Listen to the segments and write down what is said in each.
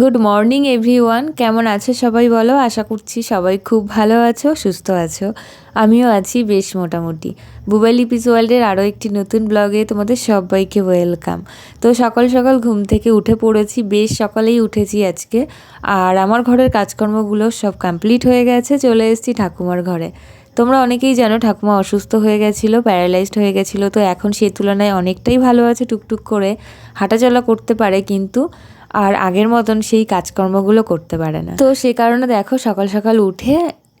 Good morning everyone কেমন আছো সবাই বলো? আশা করছি সবাই খুব ভালো আছো, সুস্থ আছো। আমিও আছি বেশ মোটামুটি। বুবাই লিপিস ওয়ার্ল্ডের আরও একটি নতুন ব্লগে তোমাদের সবাইকে ওয়েলকাম। তো সকাল সকাল ঘুম থেকে উঠে পড়েছি, বেশ সকালেই উঠেছি আজকে। আর আমার ঘরের কাজকর্মগুলো সব কমপ্লিট হয়ে গেছে, চলে এসেছি ঠাকুমার ঘরে। তোমরা অনেকেই জানো ঠাকুমা অসুস্থ হয়ে গেছিল প্যারালাইজড হয়ে গেছিল, তো এখন সেই তুলনায় অনেকটাই ভালো আছে, টুকটুক করে হাঁটাচলা করতে পারে কিন্তু আর আগের মতন সেই কাজকর্মগুলো করতে পারে না। তো সে কারণে দেখো সকাল সকাল উঠে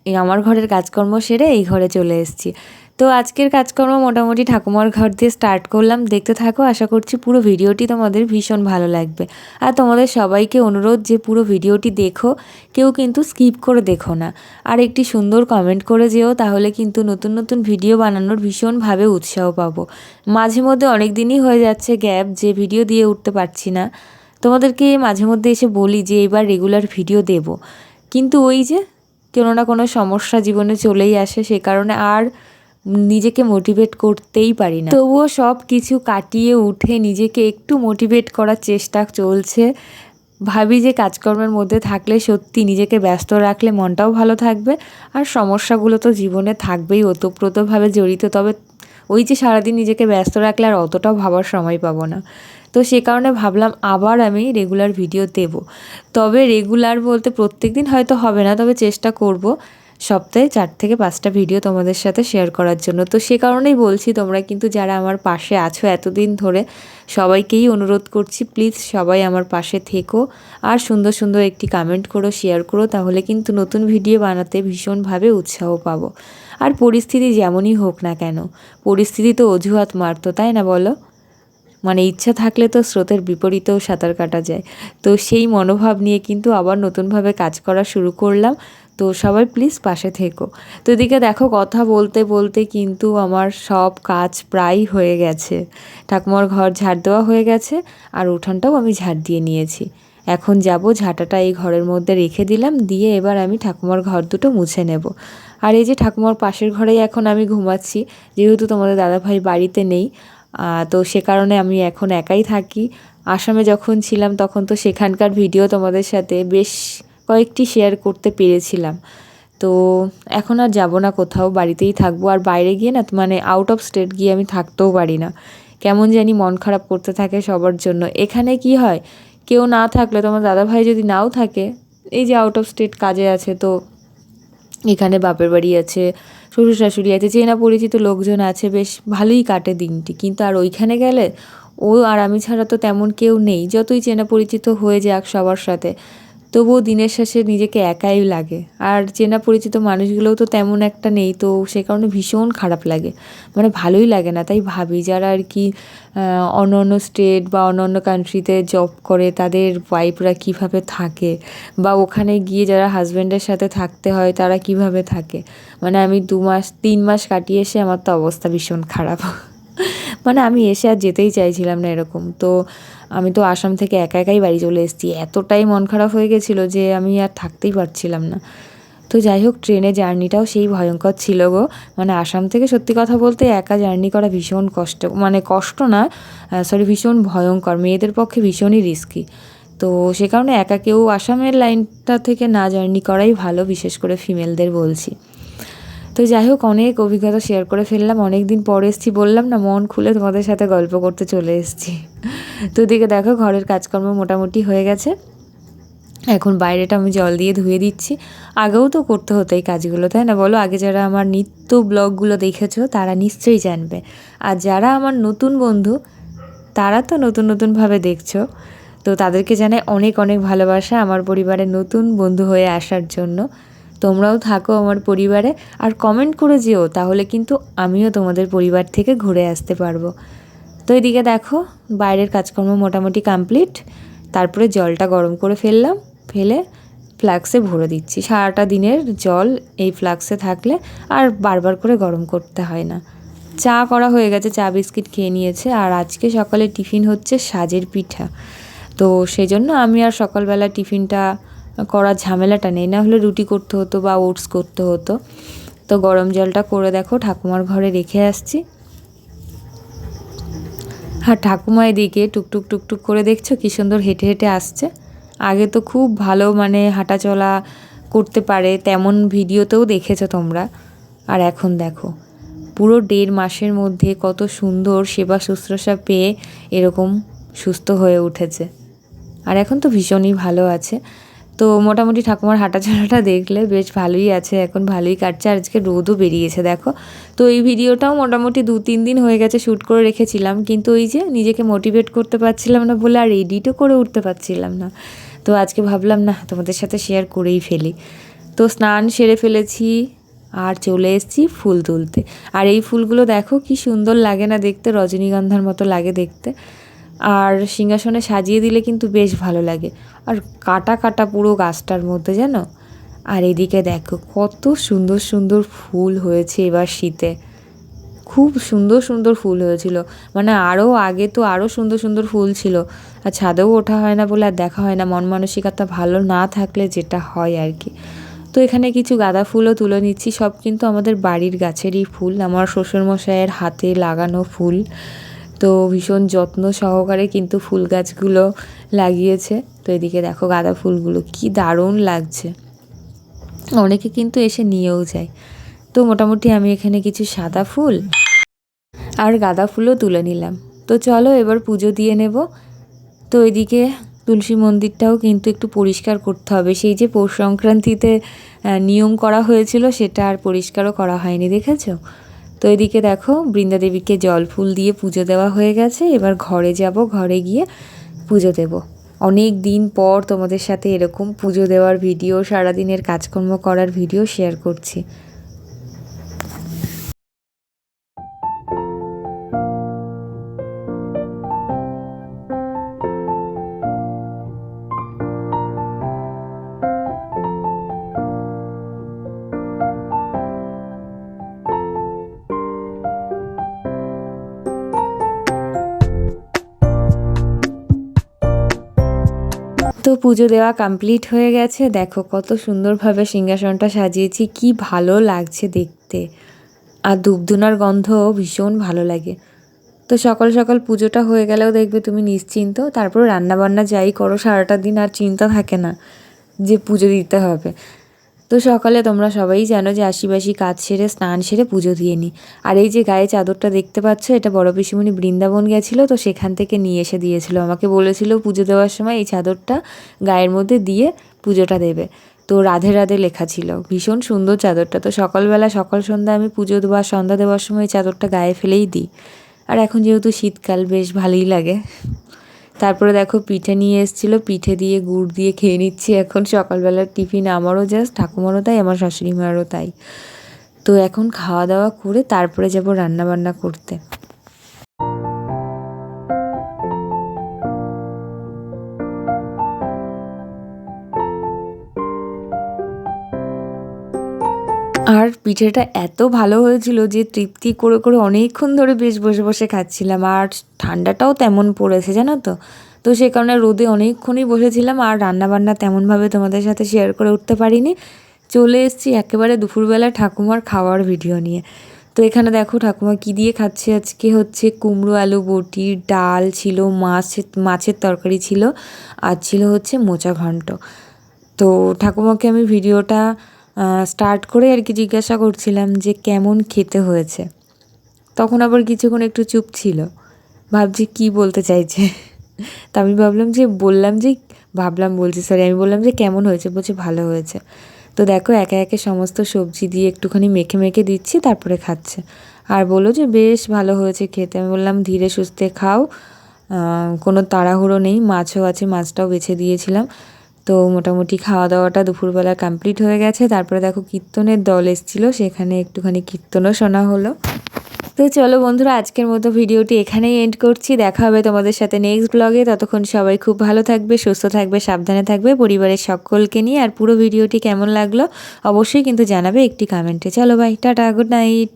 আমার ঘরের কাজকর্ম সেরে এই ঘরে চলে এসেছি। তো আজকের কাজকর্ম মোটামুটি ঠাকুমার ঘর দিয়ে স্টার্ট করলাম। দেখতে থাকো, আশা করছি পুরো ভিডিওটি তোমাদের ভীষণ ভালো লাগবে। আর তোমাদের সবাইকে অনুরোধ যে পুরো ভিডিওটি দেখো, কেউ কিন্তু স্কিপ করে দেখো না। আর একটি সুন্দর কমেন্ট করে যেও, তাহলে কিন্তু নতুন নতুন ভিডিও বানানোর ভীষণভাবে উৎসাহ পাবো। মাঝে মধ্যে অনেক দিনই হয়ে যাচ্ছে গ্যাপ যে ভিডিও দিয়ে উঠতে পারছি না। তোমাদেরকে মাঝে মধ্যে এসে বলি যে এবার রেগুলার ভিডিও দেব। কিন্তু ওই যে কোনো না কোনো সমস্যা জীবনে চলেই আসে, সে কারণে আর নিজেকে মোটিভেট করতেই পারি না। তবুও সব কিছু কাটিয়ে উঠে নিজেকে একটু মোটিভেট করার চেষ্টা চলছে। ভাবি যে কাজকর্মের মধ্যে থাকলে সত্যি নিজেকে ব্যস্ত রাখলে মনটাও ভালো থাকবে, আর সমস্যাগুলো তো জীবনে থাকবেই, ওতপ্রোতভাবে জড়িত। তবে ওই যে সারাদিন নিজেকে ব্যস্ত রাখলে আর অতটাও ভাবার সময় পাবো না। তো সে কারণে ভাবলাম আবার আমি রেগুলার ভিডিও দেব। তবে রেগুলার বলতে প্রত্যেক দিন হয়তো হবে না, তবে চেষ্টা করব সপ্তাহে চার থেকে পাঁচটা ভিডিও তোমাদের সাথে শেয়ার করার জন্য। তো সে কারণেই বলছি, তোমরা কিন্তু যারা আমার পাশে আছো এতদিন ধরে, সবাইকেই অনুরোধ করছি প্লিজ সবাই আমার পাশে থেকো। আর সুন্দর সুন্দর একটি কমেন্ট করো শেয়ার করো, তাহলে কিন্তু নতুন ভিডিও বানাতে ভীষণভাবে উৎসাহ পাবো। আর পরিস্থিতি যেমনই হোক না কেন, পরিস্থিতি তো অজুহাত মারতো, তাই না বলো? মানে ইচ্ছা থাকলে তো স্রোতের বিপরীতেও সাঁতার কাটা যায়। তো সেই মনোভাব নিয়ে কিন্তু আবার নতুনভাবে কাজ করা শুরু করলাম। তো সবাই প্লিজ পাশে থেকো। তো এদিকে দেখো কথা বলতে বলতে কিন্তু আমার সব কাজ প্রায় হয়ে গেছে। ঠাকুমার ঘর ঝাড় দেওয়া হয়ে গেছে আর উঠানটাও আমি ঝাড় দিয়ে নিয়েছি। এখন যাব, ঝাঁটাটা এই ঘরের মধ্যে রেখে দিলাম, দিয়ে এবার আমি ঠাকুমার ঘর দুটো মুছে নেব। আর এই যে ঠাকুমার পাশের ঘরেই এখন আমি ঘুমাচ্ছি, যেহেতু তোমাদের দাদাভাই বাড়িতে নেই তো সে কারণে আমি এখন একাই থাকি। আসামে যখন ছিলাম তখন তো সেখানকার ভিডিও তোমাদের সাথে বেশ কয়েকটি শেয়ার করতে পেরেছিলাম। তো এখন আর যাব না কোথাও, বাড়িতেই থাকব। আর বাইরে গিয়ে না মানে আউট অফ স্টেট গিয়ে আমি থাকতেও পারি না। কেমন জানি মন খারাপ করতে থাকে সবার জন্য। এখানে কি হয়? কেউ না থাকলে তোমার দাদাভাই যদি নাও থাকে, এই যে আউট অফ স্টেট কাজে আছে, তো এখানে বাপের বাড়ি আছে, শ্বশুর শাশুড়ি আছে, চেনা পরিচিত লোকজন আছে, বেশ ভালোই কাটে দিনটি। কিন্তু আর ওইখানে গেলে ও আর আমি ছাড়া তো তেমন কেউ নেই। যতই চেনা পরিচিত হয়ে যাক সবার সাথে। তবুও দিনের শেষে নিজেকে একাই লাগে। আর চেনা পরিচিত মানুষগুলোও তো তেমন একটা নেই, তো সে কারণে ভীষণ খারাপ লাগে। মানে ভালোই লাগে না, তাই ভাবি যারা আর কি অন্য অন্য স্টেট বা অন্য অন্য কান্ট্রিতে জব করে, তাদের ওয়াইফরা কীভাবে থাকে? বা ওখানে গিয়ে যারা হাজব্যান্ডের সাথে থাকতে হয়, তারা কীভাবে থাকে? মানে আমি দু মাস, তিন মাস কাটিয়ে এসে আমার তো অবস্থা ভীষণ খারাপ। মানে আমি এসে আর যেতেই চাইছিলাম না এরকম। তো আমি তো আসাম থেকে একা একাই বাড়ি চলে এসেছি। এতটাই মন খারাপ হয়ে গেছিল যে আমি আর থাকতেই পারছিলাম না। তো যাই হোক, ট্রেনে জার্নিটাও সেই ভয়ঙ্কর ছিল গো। মানে আসাম থেকে সত্যি কথা বলতে একা জার্নি করা ভীষণ কষ্ট মানে কষ্ট না সরি ভীষণ ভয়ঙ্কর। মেয়েদের পক্ষে ভীষণই রিস্কি তো সে কারণে একা কেউ আসামের লাইনটা থেকে না জার্নি করাই ভালো, বিশেষ করে ফিমেলদের বলছি। তো যাই হোক, অনেক অভিজ্ঞতা শেয়ার করে ফেললাম। অনেক দিন পরে এসেছি, বললাম না, মন খুলে তোমাদের সাথে গল্প করতে চলে এসেছি। তো দিকে দেখো, ঘরের কাজকর্ম মোটামুটি হয়ে গেছে। এখন বাইরেটা আমি জল দিয়ে ধুয়ে দিচ্ছি। আগেও তো করতে হতো এই কাজগুলো, তাই না? বলো, আগে যারা আমার নিত্য ব্লগগুলো দেখেছ, তারা নিশ্চয়ই জানবে। আর যারা আমার নতুন বন্ধু, তারা তো নতুন নতুনভাবে দেখছ। তো তাদেরকে জানাই অনেক অনেক ভালোবাসা আমার পরিবারের নতুন বন্ধু হয়ে আসার জন্য। তোমরাও থাকো আমার পরিবারে আর কমেন্ট করে যেও, তাহলে কিন্তু আমিও তোমাদের পরিবার থেকে ঘুরে আসতে পারব। তো এদিকে দেখো, বাইরের কাজকর্ম মোটামুটি কমপ্লিট তারপরে জলটা গরম করে ফেললাম, ফেলে ফ্লাক্সে ভরে দিচ্ছি। সারাটা দিনের জল এই ফ্লাক্সে থাকলে আর বারবার করে গরম করতে হয় না। চা করা হয়ে গেছে, চা বিস্কিট খেয়ে নিয়েছে, আর আজকে সকালে টিফিন হচ্ছে সাজের পিঠা। তো সেই জন্য আমি আর সকালবেলা টিফিনটা করার ঝামেলাটা নেই। না হলে রুটি করতে হতো বা ওটস করতে হতো। তো গরম জলটা করে দেখো, ঠাকুমার ঘরে রেখে আসছি। আর ঠাকুমা এদিকে টুকটুক টুকটুক করে দেখছ, কী সুন্দর হেঁটে হেঁটে আসছে। আগে তো খুব ভালো মানে হাঁটা চলা করতে পারে, তেমন ভিডিওতেও দেখেছ তোমরা। আর এখন দেখো, পুরো দেড় মাসের মধ্যে কত সুন্দর সেবা শুশ্রূষা পেয়ে এরকম সুস্থ হয়ে উঠেছে। আর এখন তো ভীষণই ভালো আছে। তো মোটামুটি ঠাকুমার হাঁটাচলাটা দেখলে বেশ ভালোই আছে, এখন ভালোই কাটছে। আজকে রোদও বেরিয়েছে, দেখো। তো এই ভিডিওটাও মোটামুটি দু তিন দিন হয়ে গেছে শ্যুট করে রেখেছিলাম, কিন্তু ওই যে নিজেকে মোটিভেট করতে পারছিলাম না বলে আর এডিটও করে উঠতে পারছিলাম না। তো আজকে ভাবলাম না তোমাদের সাথে শেয়ার করেই ফেলি। তো স্নান সেরে ফেলেছি আর চলে এসেছি ফুল তুলতে। আর এই ফুলগুলো দেখো কি সুন্দর লাগে না দেখতে, রজনীগন্ধার মতো লাগে দেখতে। আর সিংহাসনে সাজিয়ে দিলে কিন্তু বেশ ভালো লাগে। আর কাটা কাটা পুরো গাছটার মধ্যে জানো? আর এদিকে দেখো, কত সুন্দর সুন্দর ফুল হয়েছে এবার শীতে। খুব সুন্দর সুন্দর ফুল হয়েছিল। মানে আরও আগে তো আরও সুন্দর সুন্দর ফুল ছিল। আর ছাদেও ওঠা হয় না বলে আর দেখা হয় না। মন মানসিকতা ভালো না থাকলে যেটা হয় আর কি। তো এখানে কিছু গাঁদা ফুলও তুলে নিচ্ছি। সব কিন্তু আমাদের বাড়ির গাছেরই ফুল। আমার শ্বশুরমশাইয়ের হাতে লাগানো ফুল। তো ভীষণ যত্ন সহকারে কিন্তু ফুল গাছগুলো লাগিয়েছে। তো এদিকে দেখো গাঁদা ফুলগুলো, কি দারুণ লাগছে। অনেকে কিন্তু এসে নিয়েও যায়। তো মোটামুটি আমি এখানে কিছু সাদা ফুল আর গাঁদা ফুলও তুলে নিলাম। তো চলো এবার পুজো দিয়ে নেব। তো এদিকে তুলসী মন্দিরটাও কিন্তু একটু পরিষ্কার করতে হবে। সেই যে পৌষ সংক্রান্তিতে নিয়ম করা হয়েছিল সেটা আর পরিষ্কারও করা হয়নি, দেখেছ? তো এদিকে দেখো বৃন্দাদেবীকে জল ফুল দিয়ে পুজো দেওয়া হয়ে গেছে। এবার ঘরে যাব, ঘরে গিয়ে পুজো দেব। অনেক দিন পর তোমাদের সাথে এরকম পুজো দেওয়ার ভিডিও সারাদিনের কাজকর্ম করার ভিডিও শেয়ার করছি। তো পুজো দেওয়া কমপ্লিট হয়ে গেছে। দেখো কত সুন্দরভাবে সিংহাসনটা সাজিয়েছি, কি ভালো লাগছে দেখতে। আর ধূপধুনার গন্ধ ভীষণ ভালো লাগে। তো সকাল সকাল পুজোটা হয়ে গেলেও দেখবে তুমি নিশ্চিন্ত। তারপর রান্নাবান্না যাই করো, সারাটা দিন আর চিন্তা থাকে না যে পুজো দিতে হবে। তো সকালে তোমরা সবাই জানো যে আশিবাসি কাজ সেরে স্নান সেরে পুজো দিয়ে নিই আর এই যে গায়ে চাদরটা দেখতে পাচ্ছ, এটা বড় পিসিমণি বৃন্দাবন গেছিল, তো সেখান থেকে নিয়ে এসে দিয়েছিল। আমাকে বলেছিল পুজো দেওয়ার সময় এই চাদরটা গায়ের মধ্যে দিয়ে পুজোটা দেবে। তো রাধে রাধে লেখা ছিল, ভীষণ সুন্দর চাদরটা। তো সকালবেলা সকাল সন্ধ্যা আমি পুজো দেওয়ার সন্ধ্যা দেওয়ার সময় এই চাদরটা গায়ে ফেলেই দিই। আর এখন যেহেতু শীতকাল, বেশ ভালোই লাগে। তারপরে দেখো পিঠে নিয়ে এসেছিল, পিঠে দিয়ে গুড় দিয়ে খেয়ে নিচ্ছি এখন। সকালবেলার টিফিন আমারও জাস্ট ঠাকুমারও তাই, আমার শাশুড়ি মারও তাই। তো এখন খাওয়া দাওয়া করে তারপরে যাব রান্না বান্না করতে। আর পিঠেটা এত ভালো হয়েছিল যে তৃপ্তি করে করে অনেকক্ষণ ধরে বেশ বসে বসে খাচ্ছিলাম। আর ঠান্ডাটাও তেমন পড়েছে, জানো তো? তো সে কারণে রোদে অনেকক্ষণই বসেছিলাম আর রান্নাবান্না তেমনভাবে তোমাদের সাথে শেয়ার করে উঠতে পারিনি। চলে এসেছি একেবারে দুপুরবেলা ঠাকুমার খাওয়ার ভিডিও নিয়ে। তো এখানে দেখো ঠাকুমা কী দিয়ে খাচ্ছে? আজকে হচ্ছে কুমড়ো, আলু, বটি, ডাল ছিল, মাছ, মাছের তরকারি ছিল, আর ছিল হচ্ছে মোচা ঘন্ট। তো ঠাকুমাকে আমি ভিডিওটা স্টার্ট করে আর কি জিজ্ঞাসা করছিলাম যে কেমন খেতে হয়েছে। তখন আবার কিছুক্ষণ একটু চুপ ছিল। ভাবছি কি বলতে চাইছে। তা আমি ভাবলাম যে, বললাম যে, ভাবলাম বলছি সরি আমি বললাম যে কেমন হয়েছে? বলছে ভালো হয়েছে। তো দেখো, একে একে সমস্ত সবজি দিয়ে একটুখানি মেখে মেখে দিচ্ছি, তারপরে খাচ্ছে। আর বলল যে, বেশ, ভালো হয়েছে খেতে। আমি বললাম, ধীরে সুস্থে খাও। কোনো তাড়াহুড়ো নেই, মাছও আছে, মাছটাও বেছে দিয়েছিলাম। তো মোটামুটি খাওয়া দাওয়াটা দুপুরবেলা কমপ্লিট হয়ে গেছে। তারপরে দেখো কীর্তনের দল এসেছিল, সেখানে একটুখানি কীর্তনও শোনা হলো। তো চলো বন্ধুরা, আজকের মতো ভিডিওটি এখানেই এন্ড করছি। দেখা হবে তোমাদের সাথে নেক্সট ব্লগে ততক্ষণ সবাই খুব ভালো থাকবে, সুস্থ থাকবে, সাবধানে থাকবে, পরিবারের সকলকে নিয়ে। আর পুরো ভিডিওটি কেমন লাগল অবশ্যই কিন্তু জানাবে একটি কমেন্টে চলো ভাই টাটা গুড নাইট